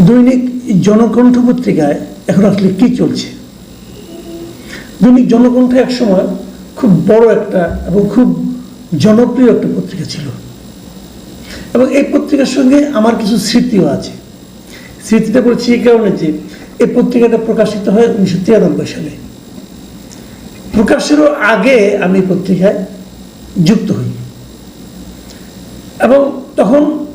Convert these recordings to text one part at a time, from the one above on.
দৈনিক জনকণ্ঠ পত্রিকায় এখন আসলে কি চলছে? দৈনিক জনকণ্ঠ এক সময় খুব বড় একটা এবং খুব জনপ্রিয় একটা পত্রিকা ছিল। এবং এই পত্রিকার সঙ্গে আমার কিছু স্মৃতিও আছে। স্মৃতিটা বলছি এই কারণে যে এই পত্রিকাটা প্রকাশিত হয় উনিশশো তিরানব্বই সালে। প্রকাশেরও আগে আমি পত্রিকায় যুক্ত হই। এবং তখন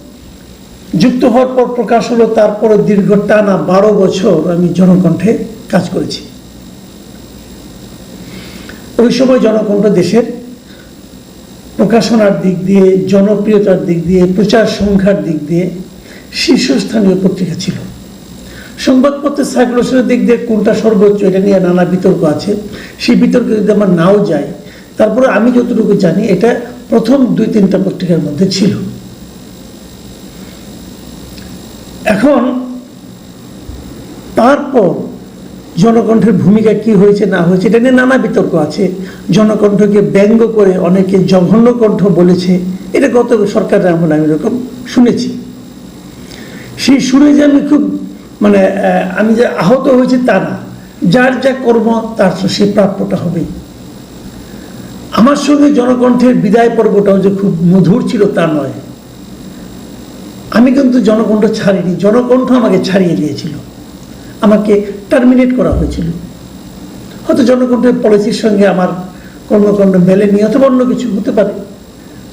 যুক্ত হওয়ার পর প্রকাশ হলো, তারপরে দীর্ঘ টানা বারো বছর আমি জনকণ্ঠে কাজ করেছি। ওই সময় জনকণ্ঠ দেশের প্রকাশনার দিক দিয়ে, জনপ্রিয়তার দিক দিয়ে, প্রচার সংখ্যার দিক দিয়ে শীর্ষস্থানীয় পত্রিকা ছিল। সংবাদপত্রের সার্কুলেশনের দিক দিয়ে কোনটা সর্বোচ্চ এটা নিয়ে নানা বিতর্ক আছে। সেই বিতর্কে যদি আমার নাও যায়, তারপরে আমি যতটুকু জানি, এটা প্রথম দুই তিনটা পত্রিকার মধ্যে ছিল। এখন তারপর জনকণ্ঠের ভূমিকা কি হয়েছে, না হয়েছে, এটা নিয়ে নানা বিতর্ক আছে। জনকণ্ঠকে ব্যঙ্গ করে অনেকে জঘন্য কণ্ঠ বলেছে। এটা গত সরকারের আমলে আমি এরকম শুনেছি। সেই শুনে যে আমি খুব মানে আমি যে আহত হয়েছি তা না। যার যা কর্ম, তার সে প্রাপ্যটা হবেই। আমার সঙ্গে জনকণ্ঠের বিদায় পর্বটাও যে খুব মধুর ছিল তা নয়। আমি কিন্তু জনকণ্ঠ ছাড়িনি। জনকণ্ঠ আমাকে ছাড়িয়ে দিয়েছিল। আমাকে টার্মিনেট করা হয়েছিল। হয়তো জনকণ্ঠের পলিসির সঙ্গে আমার কর্মকাণ্ড মেলেনি অথবা অন্য কিছু হতে পারে।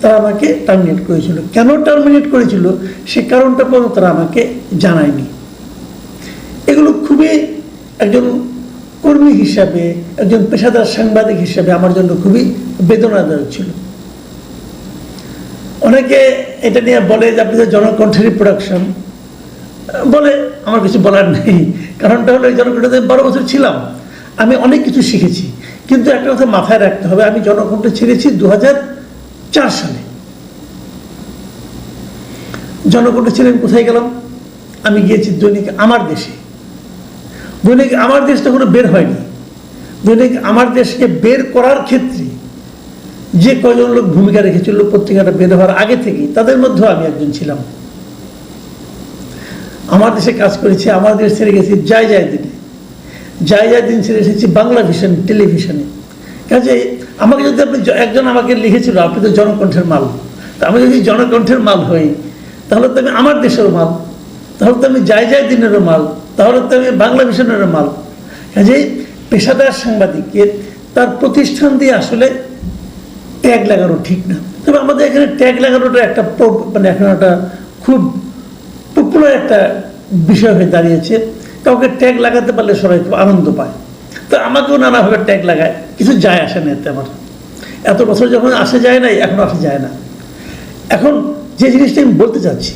তারা আমাকে টার্মিনেট করেছিল। কেন টার্মিনেট করেছিল? সে কারণটা পর্যন্ত তারা আমাকে জানায়নি। এগুলো খুবই একজন কর্মী হিসাবে, একজন পেশাদার সাংবাদিক হিসাবে আমার জন্য খুবই বেদনাদায়ক ছিল। অনেকে এটা নিয়ে বলে যে আপনি যে জনকণ্ঠের প্রোডাকশন বলে আমার কিছু বলার নেই। কারণটা হলো এই জনকণ্ঠতে বারো বছর ছিলাম। আমি অনেক কিছু শিখেছি। কিন্তু একটা কথা মাথায় রাখতে হবে, আমি জনকণ্ঠ ছেড়েছি দু চার সালে। জনকণ্ঠ ছেড়ে আমি কোথায় গেলাম? আমি গিয়েছি দৈনিক আমার দেশে। দৈনিক আমার দেশ তখনও বের হয়নি। দৈনিক আমার দেশকে বের করার ক্ষেত্রে যে কয়জন লোক ভূমিকা রেখেছিল পত্রিকাটা বের হওয়ার আগে থেকেই, তাদের মধ্যেও আমি একজন ছিলাম। আমার দেশে কাজ করেছি, আমার দেশ ছেড়ে গেছি যাই যাই দিনে। যাই যাই দিন ছেড়ে এসেছি বাংলা ভিশন, টেলিভিশনে। কাজে আমাকে যদি আপনি একজন আমাকে লিখেছিল, আপনি তো জনকণ্ঠের মাল। তা আমি যদি জনকণ্ঠের মাল হই, তাহলে তো আমি আমার দেশেরও মাল। তাহলে তো আমি যাই যাই দিনেরও মাল। তাহলে তো আমি বাংলা ভিশনেরও মাল। কাজেই পেশাদার সাংবাদিকের তার প্রতিষ্ঠান দিয়ে আসলে ট্যাগ লাগানো ঠিক না। তবে আমাদের এখানে ট্যাগ লাগানোটা একটা মানে এখন একটা খুব পপুলার একটা বিষয় হয়ে দাঁড়িয়েছে। কাউকে ট্যাগ লাগাতে পারলে সবাই খুব আনন্দ পায়। তো আমাকেও নানাভাবে ট্যাগ লাগায়। কিছু যায় আসে না এতে আমার। এত বছর যখন আসে যায় নাই, এখন আসে যায় না। এখন যে জিনিসটা আমি বলতে চাচ্ছি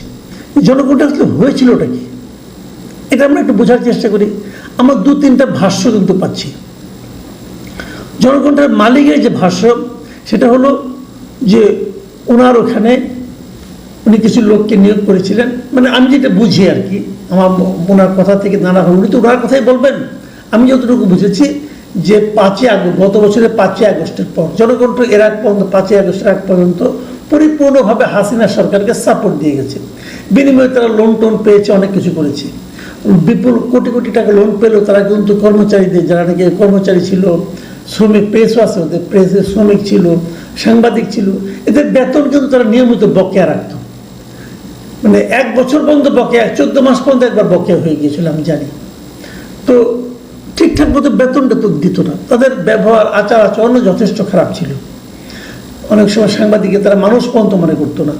জনগণটা আসলে হয়েছিল ওটা কি? এটা আমরা একটু বোঝার চেষ্টা করি। আমরা দু তিনটা ভাষ্য কিন্তু পাচ্ছি। জনগণটার মালিকের যে ভাষ্য সেটা হলো যে ওনার ওখানে উনি কিছু লোককে নিয়োগ করেছিলেন। মানে আমি যেটা বুঝি আর কি, আমার ওনার কথা থেকে নানা উনি তো ওনার কথাই বলবেন। আমি যতটুকু বুঝেছি যে পাঁচই আগস্ট, গত বছরের পাঁচই আগস্টের পর জনকণ্ঠ এর আগ পর্যন্ত, পাঁচই আগস্টের আগ পর্যন্ত পরিপূর্ণভাবে হাসিনা সরকারকে সাপোর্ট দিয়ে গেছে। বিনিময়ে তারা লোন টোন পেয়েছে, অনেক কিছু করেছে। বিপুল কোটি কোটি টাকা লোন পেলেও তারা কিন্তু কর্মচারীদের, যারা নাকি কর্মচারী ছিল শ্রমিক প্রেসও আছে, ওদের প্রেসের শ্রমিক ছিল, সাংবাদিক ছিল। এদের বেতন কিন্তু তারা নিয়মিত বকেয়া রাখতো। মানে এক বছর পর্যন্ত বকেয়া, চোদ্দ মাস পর্যন্ত একবার বকেয়া হয়ে গিয়েছিল, আমি জানি। তো ঠিকঠাক মতো বেতনটা তো দিত না। তাদের ব্যবহার, আচার আচরণও যথেষ্ট খারাপ ছিল। অনেক সময় সাংবাদিকে তারা মানুষ পর্যন্ত মনে করতো না।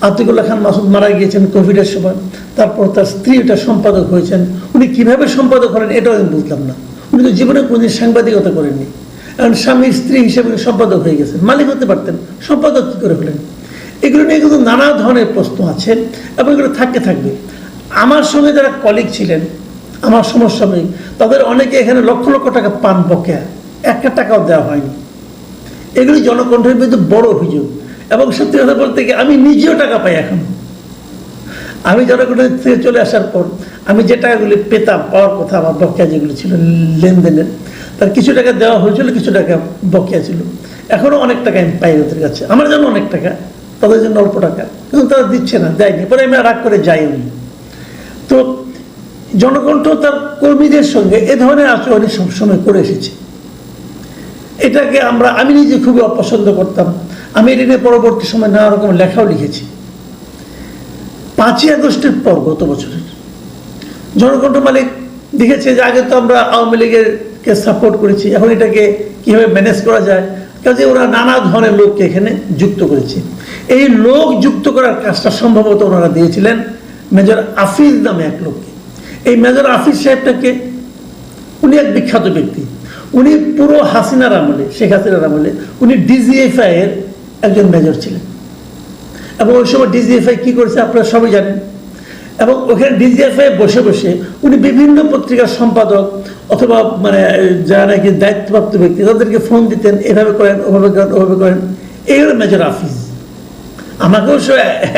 আতিকুল্লাহ খান মাসুদ মারা গিয়েছেন কোভিডের সময়। তারপর তার স্ত্রী এটা সম্পাদক হয়েছেন। উনি কীভাবে সম্পাদক হলেন, এটাও আমি বুঝলাম না। উনি তো জীবনে কোনোদিন সাংবাদিকতা করেননি। এখন স্বামী স্ত্রী হিসেবে সম্পাদক হয়ে গেছেন। মালিক হতে পারতেন, সম্পাদক কী করে হলেন? এগুলো নিয়ে কিন্তু নানা ধরনের প্রশ্ন আছে এবং এগুলো থাকতে থাকবে। আমার সঙ্গে যারা কলিগ ছিলেন, আমার সমসাময়িক তাদের অনেকে এখানে লক্ষ লক্ষ টাকা পান বকেয়া। একটা টাকাও দেওয়া হয়নি। এগুলি জনকণ্ঠের বিরুদ্ধে বড় অভিযোগ। এবং সত্যি কথা বলতে গিয়ে আমি নিজেও টাকা পাই এখন। আমি জনকণ্ঠের থেকে চলে আসার পর আমি যে টাকাগুলি পেতাম, পাওয়ার কথা আমার বকেয়া যেগুলি ছিল, লেনদেনের, তার কিছু টাকা দেওয়া হয়েছিল, কিছু টাকা বকেয়া ছিল। এখনও অনেক টাকা আমি পাই ওদের কাছে। আমার জন্য অনেক টাকা, তাদের জন্য অল্প টাকা। কিন্তু তারা দিচ্ছে না, দেয়নি। পরে আমি রাগ করে যাই উনি তো জনকণ্ঠ তার কর্মীদের সঙ্গে এ ধরনের আচরণই সবসময় করে এসেছে। এটাকে আমরা, আমি নিজে খুবই অপছন্দ করতাম। আমি এটা নিয়ে পরবর্তী সময় নানা রকম লেখাও লিখেছি। পাঁচই আগস্টের পর গত বছরের। জনকণ্ঠ মালিক দেখেছে যে আগে তো আমরা আওয়ামী লীগের কে সাপোর্ট করেছি, এখন এটাকে কীভাবে ম্যানেজ করা যায়? কাজে ওরা নানা ধরনের লোককে এখানে যুক্ত করেছে। এই লোক যুক্ত করার কাজটা সম্ভবত ওনারা দিয়েছিলেন মেজর আফিজ নামে এক লোককে। এই মেজর আফিজ সাহেবটাকে উনি এক বিখ্যাত ব্যক্তি। উনি পুরো হাসিনার আমলে, শেখ হাসিনার আমলে উনি ডিজিএফআই এর একজন মেজর ছিলেন। এবং ওই সময় ডিজিএফআই কি করেছে আপনারা সবাই জানেন। এবং ওখানে ডিজিএফআই বসে বসে উনি বিভিন্ন পত্রিকার সম্পাদক অথবা মানে যারা নাকি দায়িত্বপ্রাপ্ত ব্যক্তি তাদেরকে ফোন দিতেন, এভাবে করেন, ওভাবে করেন ওভাবে করেন। এই হলো মেজর আফিজ আমাকেও সে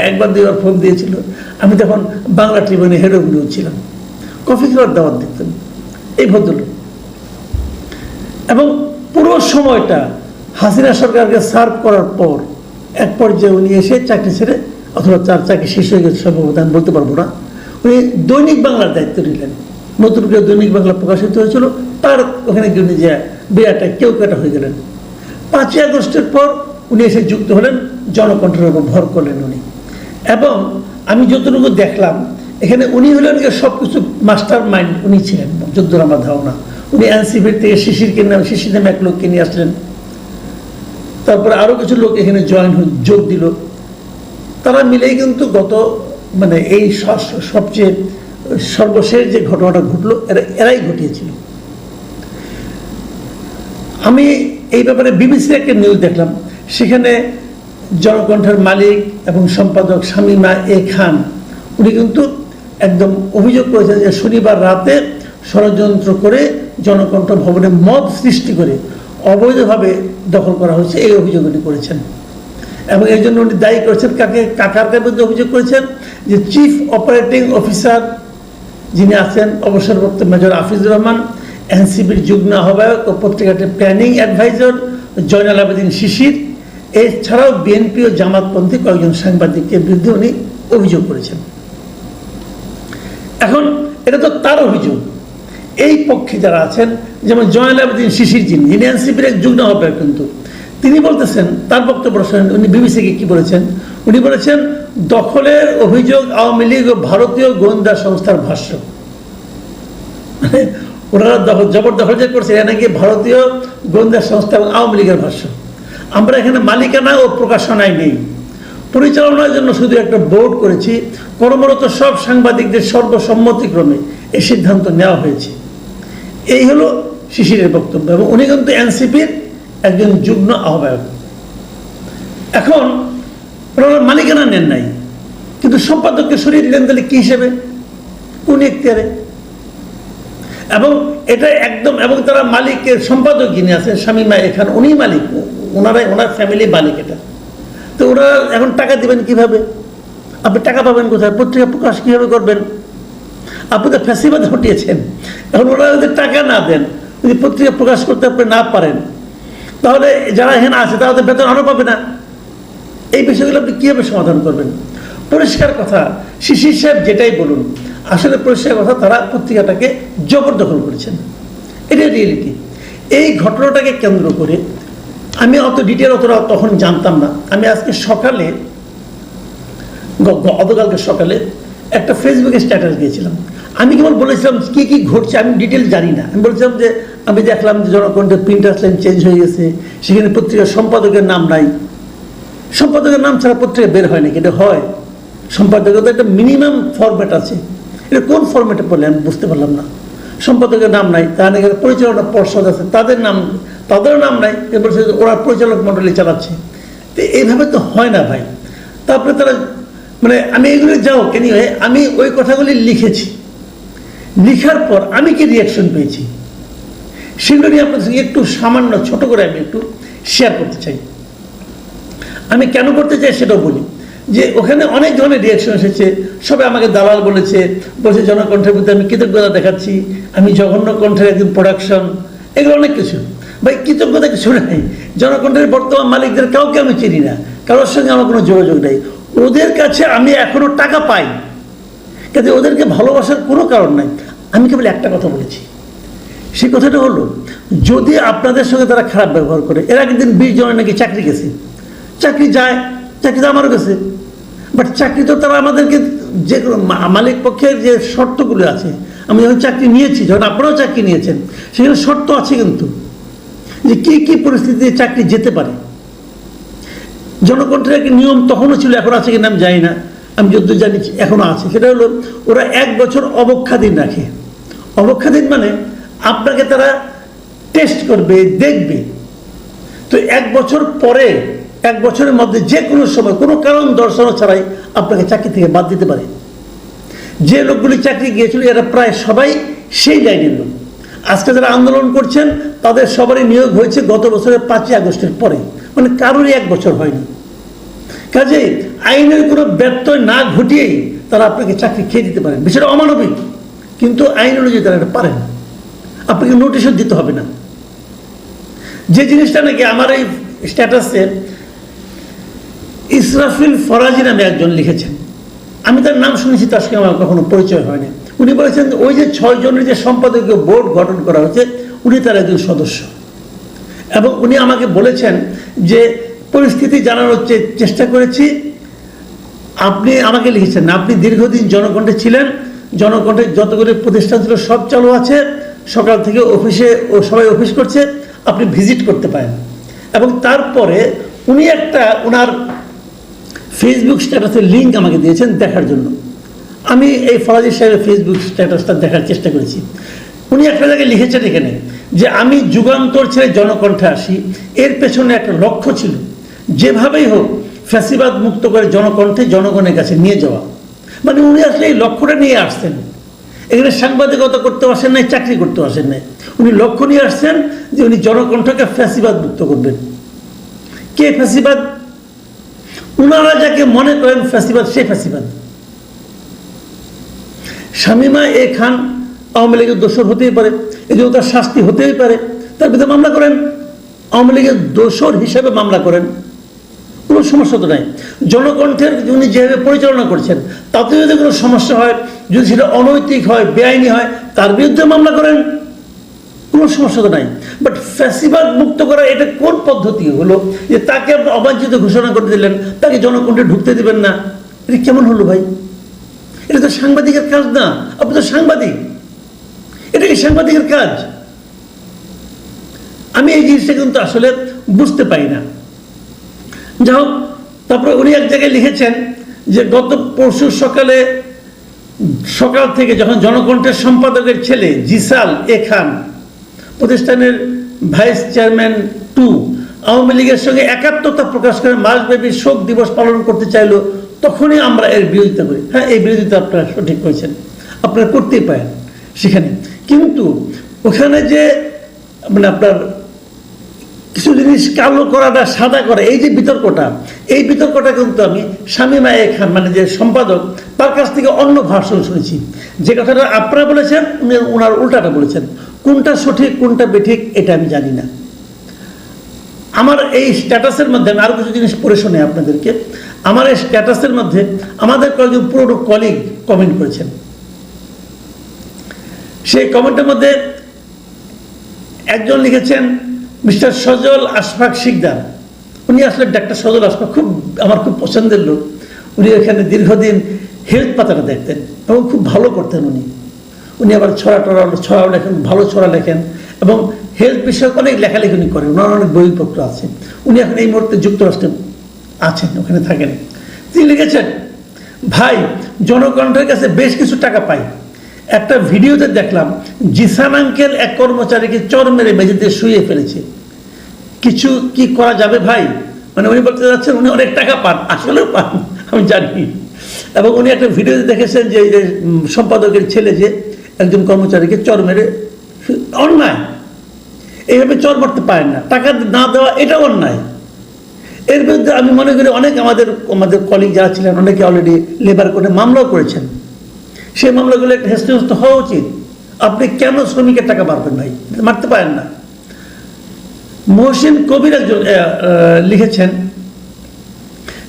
একবার দুইবার ফোন দিয়েছিল। আমি তখন বাংলা ট্রিবিউনে হেড নিউজ ছিলাম। কফি খাওয়ার দাওয়াত দিতেন। এই ভদ্রলোক। এবং পুরো সময়টা হাসিনা সরকারকে সার্ভ করার পর এক পর্যায়ে উনি এসে চাকরি ছেড়ে অথবা তার চাকরি শেষ হয়ে গেছে সম্ভবত আমি বলতে পারব না। উনি দৈনিক বাংলার দায়িত্ব নিলেন। নতুন করে দৈনিক বাংলা প্রকাশিত হয়েছিল। তার ওখানে গিয়ে উনি যে বিরাটটা কেউ কাটা হয়ে গেলেন। পাঁচই আগস্টের পর উনি এসে যুক্ত হলেন, জনকণ্ঠের উপর ভর করলেন উনি। এবং আমি যতটুকু দেখলাম, এখানে উনি হলেন সব কিছু মাস্টার মাইন্ড উনি ছিলেন, যদ্দুর আমার ধারণা। উনি এনসিপির থেকে শিশিরকে নাম, শিশির নামে এক লোককে নিয়ে আসলেন। তারপরে আরও কিছু লোক এখানে জয়েন যোগ দিল। তারা মিলেই কিন্তু গত মানে এই সবচেয়ে সর্বশেষ যে ঘটনাটা ঘটলো, এরা, এরাই ঘটিয়েছিল। আমি এই ব্যাপারে বিবিসির একটা নিউজ দেখলাম। সেখানে জনকণ্ঠের মালিক এবং সম্পাদক শামীমা এ খান, উনি কিন্তু একদম অভিযোগ করেছেন যে শনিবার রাতে ষড়যন্ত্র করে জনকণ্ঠ ভবনে মব সৃষ্টি করে অবৈধভাবে দখল করা হয়েছে, এই অভিযোগ উনি করেছেন। এবং এই জন্য উনি দায়ী করেছেন কাকে কাকার বিরুদ্ধে অভিযোগ করেছেন? যে চিফ অপারেটিং অফিসার যিনি আছেন, অবসরপ্রাপ্ত মেজর আফিজুর রহমান এনসিপির যুগ্ম আহ্বায়ক ও পত্রিকাটির প্ল্যানিং অ্যাডভাইজার জয়নাল আবেদিন শিশির এছাড়াও বিএনপি ও জামাতপন্থী কয়েকজন সাংবাদিকের বিরুদ্ধে উনি অভিযোগ করেছেন। এখন, এটা তো তার অভিযোগ। এই পক্ষে যারা আছেন, যেমন জয়নাল আবেদিন শিশির যিনি যিনি এনসিপির এক যুগ্ম আহ্বায়ক কিন্তু। তিনি বলতেছেন, তার বক্তব্য শোনেন উনি বিবিসিকে কি বলেছেন? উনি বলেছেন, দখলের অভিযোগ আওয়ামী লীগ ও ভারতীয় গোয়েন্দা সংস্থার ভাষ্য। মানে ওনারা দখল জবরদখল যে করছে এটা নাকি ভারতীয় গোয়েন্দা সংস্থা এবং আওয়ামী লীগের ভাষ্য। আমরা এখানে মালিকানা ও প্রকাশনায় নেই। পরিচালনার জন্য শুধু একটা বোর্ড করেছি, কর্মরত সব সাংবাদিকদের সর্বসম্মতিক্রমে এই সিদ্ধান্ত নেওয়া হয়েছে। এই হলো শিশিরের বক্তব্য এবং উনি কিন্তু এনসিপির একজন যুগ্ম আহ্বায়ক। এখন ওনারা মালিকানা নেন নাই, কিন্তু সম্পাদককে সরিয়ে দিলেন তাহলে কি হিসেবে? কোন এখতিয়ারে? এবং এটা একদম, এবং তারা মালিকের সম্পাদক যিনি আছেন শামীমা এখান উনি মালিক ওনারাই, ওনার ফ্যামিলি মালিক এটা। তো ওনারা এখন টাকা দিবেন কীভাবে? আপনি টাকা পাবেন কোথায়? পত্রিকা প্রকাশ কীভাবে করবেন? আপনি তো ফ্যাসিবাদ হটিয়েছেন। এখন ওরা যদি টাকা না দেন, যদি পত্রিকা প্রকাশ করতে আপনি না পারেন, তাহলে যারা এখানে আছে, তারা তো বেতন আরও পাবে না। এই বিষয়গুলো আপনি কীভাবে সমাধান করবেন? পরিষ্কার কথা, শিশির সাহেব যেটাই বলুন, আসলে পরিষ্কার কথা, তারা পত্রিকাটাকে জবরদখল করেছেন। এটাই রিয়েলিটি এই ঘটনাটাকে কেন্দ্র করে আমি অত ডিটেল অতটা তখন জানতাম না। আমি আজকে সকালে গতকালকে সকালে একটা ফেসবুকে স্ট্যাটাস দিয়েছিলাম আমি কেবল বলেছিলাম, কি কি ঘটছে আমি ডিটেল জানি না। আমি বলেছিলাম যে, আমি দেখলাম যে জনকণ্ঠের প্রিন্টার লাইন চেঞ্জ হয়ে গেছে, সেখানে পত্রিকার সম্পাদকের নাম নাই। সম্পাদকের নাম ছাড়া পত্রিকা বের হয় নাকি? এটা হয়। সম্পাদকের তো একটা মিনিমাম ফরম্যাট আছে। এটা কোন ফরম্যাটে পড়লে আমি বুঝতে পারলাম না। সম্পাদকের নাম নাই, তার নাকি পরিচালনা পর্ষদ আছে, তাদের নাম, তাদেরও নাম নাই এবার ওরা পরিচালক মণ্ডলী চালাচ্ছে। তো এইভাবে তো হয় না ভাই। তারপরে তারা মানে আমি এগুলো যাও কেন আমি ওই কথাগুলি লিখেছি। লিখার পর আমি কি রিয়াকশন পেয়েছি? সেগুলো নিয়ে আপনার সঙ্গে একটু সামান্য, ছোট করে আমি একটু শেয়ার করতে চাই। আমি কেন করতে চাই সেটাও বলি। যে ওখানে অনেক ধরনের রিয়াকশন এসেছে। সবাই আমাকে দালাল বলেছে, বলছে, জনকণ্ঠের প্রতি আমি কৃতজ্ঞতা দেখাচ্ছি। আমি জঘন্য কণ্ঠের একদিন প্রোডাকশন এগুলো অনেক কিছু। ভাই, কৃতজ্ঞতা কিছু নাই। জনকণ্ঠের বর্তমান মালিকদের কাউকে আমি চিনি না। কারোর সঙ্গে আমার কোনো যোগাযোগ নেই। ওদের কাছে আমি এখনও টাকা পাই কাজে ওদেরকে ভালোবাসার কোনো কারণ নাই। আমি কেবল একটা কথা বলেছি। সেই কথাটা হলো, যদি আপনাদের সঙ্গে তারা খারাপ ব্যবহার করে, এর আগের দিন বিশ জনের নাকি চাকরি গেছে। চাকরি যায়, চাকরি তো আমারও গেছে। বাট চাকরি তো তারা আমাদেরকে যে মালিক পক্ষের যে শর্তগুলো আছে, আমি যখন চাকরি নিয়েছি, যখন আপনারাও চাকরি নিয়েছেন, সেখানে শর্ত আছে কিন্তু যে কি কি পরিস্থিতিতে চাকরি যেতে পারে। জনকণ্ঠের একটা নিয়ম তখনও ছিল, এখন আছে কিনা আমি জানি না। আমি যত জানি এখনও আছে। সেটা হলো, ওরা এক বছর অবক্ষাদিন রাখে। অবক্ষাদিন মানে আপনাকে তারা টেস্ট করবে, দেখবে। তো এক বছর পরে, এক বছরের মধ্যে যে কোনো সময়, কোনো কারণ দর্শানো ছাড়াই আপনাকে চাকরি থেকে বাদ দিতে পারে। যে লোকগুলি চাকরি গিয়েছিল, এরা প্রায় সবাই সেই লাইনের লোক। আজকে যারা আন্দোলন করছেন, তাদের সবারই নিয়োগ হয়েছে গত বছরের পাঁচই আগস্টের পরে। মানে কারোরই এক বছর হয়নি। কাজে আইনের কোনো ব্যত্যয় না ঘটিয়েই তারা আপনাকে চাকরি খেয়ে দিতে পারেন। বিষয়টা অমানবিক। কিন্তু আইন অনুযায়ী তারা এটা পারেন। আপনাকে নোটিশও দিতে হবে না। যে জিনিসটা নাকি আমার এই স্ট্যাটাসে ইসরাফিল ফরাজি নামে একজন লিখেছেন। আমি তার নাম শুনেছি, তার সঙ্গে আমার কখনো পরিচয় হয়নি। উনি বলেছেন ওই যে ছয় জনের যে সম্পাদকীয় বোর্ড গঠন করা হয়েছে, উনি তার একজন সদস্য। এবং উনি আমাকে বলেছেন যে পরিস্থিতি জানানোর চেষ্টা করেছি আপনি আমাকে লিখেছেন আপনি দীর্ঘদিন জনকণ্ঠে ছিলেন জনকণ্ঠের যতগুলি প্রতিষ্ঠান ছিল সব চালু আছে, সকাল থেকে অফিসে ও সবাই অফিস করছে, আপনি ভিজিট করতে পারেন। এবং তারপরে উনি একটা ওনার ফেসবুক স্ট্যাটাসের লিঙ্ক আমাকে দিয়েছেন দেখার জন্য। আমি এই ফরাজি সাহেবের ফেসবুক স্ট্যাটাসটা দেখার চেষ্টা করেছি। উনি একটা জায়গায় লিখেছেন এখানে যে, আমি যুগান্তর ছেড়ে জনকণ্ঠে আসি। এর পেছনে একটা লক্ষ্য ছিল। যেভাবেই হোক ফ্যাসিবাদ মুক্ত করে জনকণ্ঠে জনগণের কাছে নিয়ে যাওয়া। মানে উনি আসলে এই লক্ষ্যটা নিয়ে আসতেন এখানে সাংবাদিকতা করতে আসেন নাই, চাকরি করতে আসেন নাই। উনি লক্ষ্য নিয়ে আসছেন যে উনি জনকণ্ঠকে ফ্যাসিবাদ মুক্ত করবেন। কে ফ্যাসিবাদ? উনারা যাকে মনে করেন ফ্যাসিবাদ, সে ফ্যাসিবাদ। শামিমা এ খান আওয়ামী লীগের দোষর হতেই পারে এই জন্য তার শাস্তি হতেই পারে, তার বিরুদ্ধে মামলা করেন। আওয়ামী লীগের দোষর হিসেবে মামলা করেন। কোনো সমস্যা তো নাই। জনকণ্ঠের উনি যেভাবে পরিচালনা করছেন তাতে যদি কোনো সমস্যা হয়, যদি সেটা অনৈতিক হয়, বেআইনি হয়, তার বিরুদ্ধে মামলা করেন, কোনো সমস্যা তো নাই। বাট ফ্যাসিবাদ মুক্ত করা এটা কোন পদ্ধতি হলো যে তাকে আপনি অবাঞ্ছিত ঘোষণা করে দিলেন, তাকে জনকণ্ঠে ঢুকতে দিবেন না? এটা কেমন হলো ভাই? এটা তো সাংবাদিকের কাজ না। আপনি তো সাংবাদিক। এটা কি সাংবাদিকের কাজ? আমি এই জিনিসটা কিন্তু আসলে বুঝতে পারি না। যাই হোক, তারপরে উনি এক জায়গায় লিখেছেন যে গত পরশু সকালে, সকাল থেকে যখন জনকণ্ঠের সম্পাদকের ছেলে জিসাল এ খান, প্রতিষ্ঠানের ভাইস চেয়ারম্যান টু, আওয়ামী লীগের সঙ্গে একাত্মতা প্রকাশ করে মাসব্যাপী শোক দিবস পালন করতে চাইলো, তখনই আমরা এর বিরোধিতা করি। হ্যাঁ এই বিরোধিতা আপনারা সঠিক করেছেন। আপনারা করতেই পারেন সেখানে। কিন্তু ওখানে যে মানে আপনার কিছু জিনিস কালো করাটা সাদা করা, এই যে বিতর্কটা, এই বিতর্কটা কিন্তু আমি শামীমা এ খান মানে যে সম্পাদক, তার কাছ থেকে অন্য ভাষণ শুনেছি। যে কথাটা আপনারা বলেছেন, উনি ওনার উল্টাটা বলেছেন। কোনটা সঠিক, কোনটা বেঠিক, এটা আমি জানি না। আমার এই স্ট্যাটাসের মধ্যে আমি আরও কিছু জিনিস পড়ে শোনাই আপনাদেরকে। আমার এই স্ট্যাটাসের মধ্যে আমাদের কয়েকজন পুরনো কলিগ কমেন্ট করেছেন। সেই কমেন্টের মধ্যে একজন লিখেছেন মিস্টার সজল আশফাক শিকদার। উনি আসলে ডাক্তার সজল আশফাক খুব, আমার খুব পছন্দের লোক। উনি এখানে দীর্ঘদিন হেলথ পাতাটা দেখতেন এবং খুব ভালো করতেন উনি। উনি আবার ছড়া টড়া ছড়াও লেখেন, ভালো ছড়া লেখেন এবং হেলথ বিষয়ক অনেক লেখালেখি উনি করেন, ওনার অনেক বইপত্র আছে। উনি এখন এই মুহূর্তে যুক্তরাষ্ট্রে আছেন, ওখানে থাকেন। তিনি লিখেছেন, ভাই জনকণ্ঠের কাছে বেশ কিছু টাকা পাই। একটা ভিডিওতে দেখলাম, জিসান আঙ্কেল এক কর্মচারীকে চর মেরে মেঝেতে শুয়ে ফেলেছে। কিছু কি করা যাবে ভাই? মানে উনি বলতে যাচ্ছেন উনি অনেক টাকা পান, আসলেও পান, আমি জানি। এবং উনি একটা ভিডিওতে দেখেছেন যে সম্পাদকের ছেলে যে, একজন কর্মচারীকে চর মেরে অন্যায়। এইভাবে চর মারতে পারেন না। টাকা না দেওয়া এটা অন্যায়। এর বিরুদ্ধে আমি মনে করি অনেক আমাদের আমাদের কলিগ যারা ছিলেন, অনেকে অলরেডি লেবার কোর্টে মামলাও করেছেন। সেই মামলাগুলো একটা হেস্ত হওয়া উচিত। আপনি কেন শ্রমিকের টাকা মারবেন ভাই? মারতে পারেন না। মহসিন কবির একজন লিখেছেন,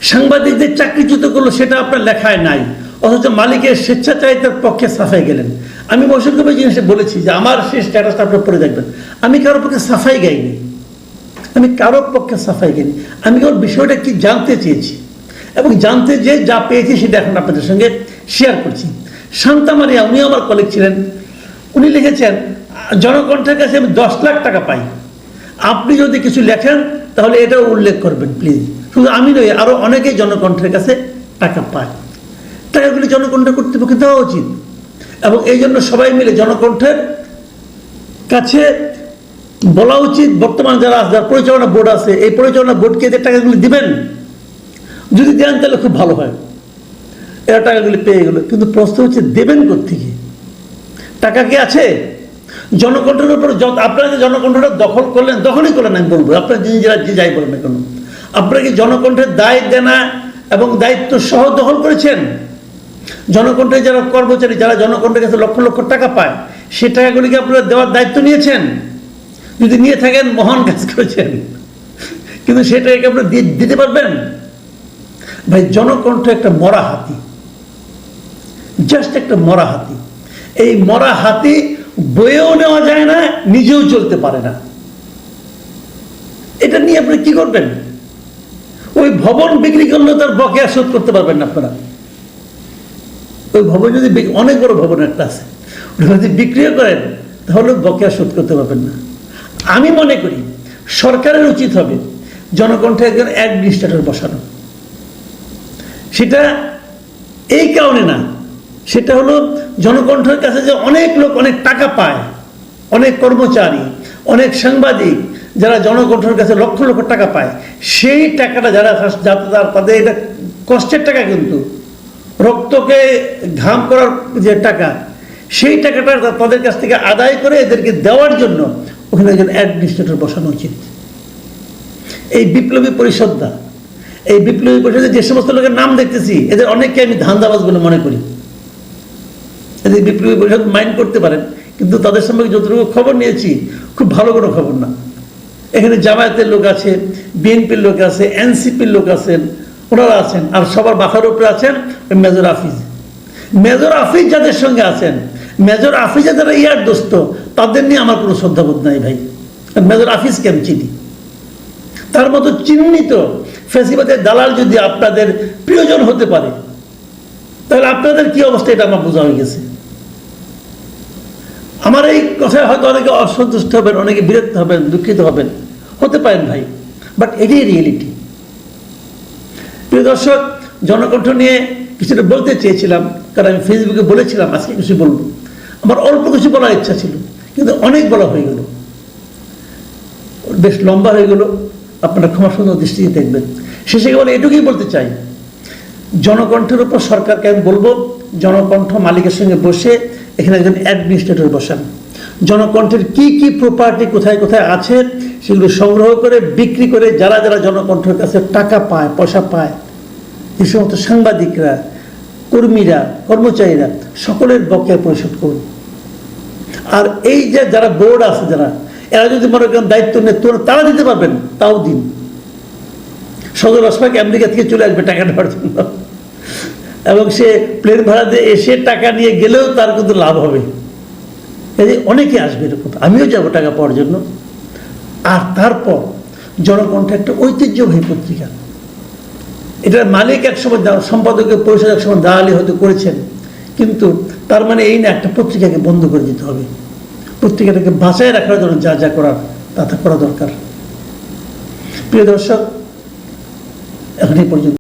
সাংবাদিকদের চাকরিচ্যুত করল সেটা আপনার লেখায় নাই, অথচ মালিকের স্বেচ্ছাচারিতার পক্ষে সাফাই গেলেন। আমি মহসিন কবির জিনিসটা বলেছি যে আমার সেই স্ট্যাটাসটা আপনার পড়ে দেখবেন। আমি কারোর পক্ষে সাফাই গাইনি। আমি কারোর পক্ষে সাফাই গাইনি। আমি কেবল বিষয়টা কি জানতে চেয়েছি? এবং জানতে যে যা পেয়েছি সেটা এখন আপনাদের সঙ্গে শেয়ার করছি। শান্তা মারিয়া উনি আমার কলিগ ছিলেন। উনি লিখেছেন, জনকণ্ঠের কাছে আমি দশ লাখ টাকা পাই। আপনি যদি কিছু লেখেন, তাহলে এটাও উল্লেখ করবেন প্লিজ শুধু আমি নই আরও অনেকেই জনকণ্ঠের কাছে টাকা পায়। টাকাগুলি জনকণ্ঠ কর্তৃপক্ষে দেওয়া উচিত। এবং এই জন্য সবাই মিলে জনকণ্ঠের কাছে বলা উচিত, বর্তমান যারা যারা পরিচালনা বোর্ড আছে, এই পরিচালনা বোর্ডকে এদের টাকাগুলি দিবেন, যদি দেন তাহলে খুব ভালো হয়। এরা টাকাগুলি পেয়ে গেলো। কিন্তু প্রশ্ন হচ্ছে, দেবেন কোথেকে টাকা কি আছে? জনকণ্ঠের উপর আপনারা যে জনকণ্ঠটা দখল করলেন, দখলই করলেন, আমি বলব। আপনারা যিনি যারা যে যাই বলেন না কেন। কি জনকণ্ঠের দায়, দেনা এবং দায়িত্ব সহ দখল করেছেন? জনকণ্ঠের যারা কর্মচারী, যারা জনকণ্ঠের কাছে লক্ষ লক্ষ টাকা পায়, সে টাকাগুলিকে আপনারা দেওয়ার দায়িত্ব নিয়েছেন? যদি নিয়ে থাকেন, মহান কাজ করেছেন। কিন্তু সেটাকে আপনারা দিতে পারবেন? ভাই, জনকণ্ঠ একটা মরা হাতি। জাস্ট একটা মরা হাতি। এই মরা হাতি বয়েও নেওয়া যায় না, নিজেও চলতে পারে না। এটা নিয়ে আপনি কি করবেন? ওই ভবন বিক্রি করলেও তার বকেয়া শোধ করতে পারবেন না আপনারা। ওই ভবন যদি অনেক বড় ভবন একটা আছে, ওটা যদি বিক্রিও করেন, তাহলে বকেয়া শোধ করতে পারবেন না। আমি মনে করি, সরকারের উচিত হবে জনকণ্ঠে একজন অ্যাডমিনিস্ট্রেটর বসানো। সেটা এই কারণে না সেটা হলো জনকণ্ঠের কাছে যে অনেক লোক অনেক টাকা পায়, অনেক কর্মচারী, অনেক সাংবাদিক যারা জনকণ্ঠের কাছে লক্ষ লক্ষ টাকা পায়, সেই টাকাটা যারা তাদের এটা কষ্টের টাকা কিন্তু। রক্তকে ঘাম করার যে টাকা, সেই টাকাটা তাদের কাছ থেকে আদায় করে এদেরকে দেওয়ার জন্য ওখানে একজন অ্যাডমিনিস্ট্রেটর বসানো উচিত। এই বিপ্লবী পরিষদটা, এই বিপ্লবী পরিষদে যে সমস্ত লোকের নাম দেখতেছি, এদের অনেককে আমি ধান্দাবাজ বলে মনে করি। এদের বিপ্লবী পরিষদ মাইন্ড করতে পারেন। কিন্তু তাদের সম্পর্কে যতটুকু খবর নিয়েছি, খুব ভালো কোনো খবর না। এখানে জামায়াতের লোক আছে, বিএনপির লোক আছে, এনসিপির লোক আছেন, ওনারা আছেন, আর সবার মাথার উপরে আছেন মেজর আফিজ মেজর আফিজ যাদের সঙ্গে আছেন, মেজর আফিজে যারা ইয়ার দোস্ত, তাদের নিয়ে আমার কোনো শ্রদ্ধাবোধ নাই ভাই। মেজর আফিজকে আমি চিনি? তার মতো চিহ্নিত ফেসিবাদের দালাল যদি আপনাদের প্রিয়জন হতে পারে, তাহলে আপনাদের কি অবস্থা এটা আমার বোঝা হয়ে গেছে। আমার এই কথায় হয়তো অনেকে অসন্তুষ্ট হবেন, অনেকে বিরক্ত হবেন, দুঃখিত হবেন। হতে পারেন ভাই বাট এটাই রিয়েলিটি প্রিয় দর্শক, জনকণ্ঠ নিয়ে কিছুটা বলতে চেয়েছিলাম, কারণ আমি ফেসবুকে বলেছিলাম, আজকে কিছু বলব। আমার অল্প কিছু বলার ইচ্ছা ছিল, কিন্তু অনেক বলা হয়ে গেল। বেশ লম্বা হয়ে গেল, আপনারা ক্ষমা সুন্দর দৃষ্টিতে দেখবেন। শেষে বলে এটুকুই বলতে চাই, জনকণ্ঠের উপর সরকারকে আমি বলব, জনকণ্ঠ মালিকের সঙ্গে বসে এখানে একজন অ্যাডমিনিস্ট্রেটর বসান। জনকণ্ঠের কি কি প্রপার্টি কোথায় কোথায় আছে, সেগুলো সংগ্রহ করে, বিক্রি করে যারা যারা জনকণ্ঠের কাছে টাকা পায়, পয়সা পায়, যে সমস্ত সাংবাদিকরা, কর্মীরা, কর্মচারীরা, সকলের বকেয়া পরিশোধ করুন। আর এই যে যারা বোর্ড আছে যারা, এরা যদি মনে করেন দায়িত্ব নেয় তারা দিতে পারবেন, তাও দিন। সদর আসমাক আমেরিকা থেকে চলে আসবে টাকা নেওয়ার জন্য। এবং সে প্লেন ভাড়া দিয়ে এসে টাকা নিয়ে গেলেও তার কিন্তু লাভ হবে। এই অনেকে আসবে এরকম আমিও যাব টাকা পাওয়ার জন্য। আর তারপর জনকণ্ঠ একটা ঐতিহ্যবাহী পত্রিকা। এটার মালিক একসময় সম্পাদকের পরিষদ একসময় দালালি হয়তো করেছেন। কিন্তু তার মানে এই না একটা পত্রিকাকে বন্ধ করে দিতে হবে। পত্রিকাটাকে বাঁচায় রাখার জন্য যা যা করার, তা তা করা দরকার। প্রিয় দর্শক, এখন এই পর্যন্ত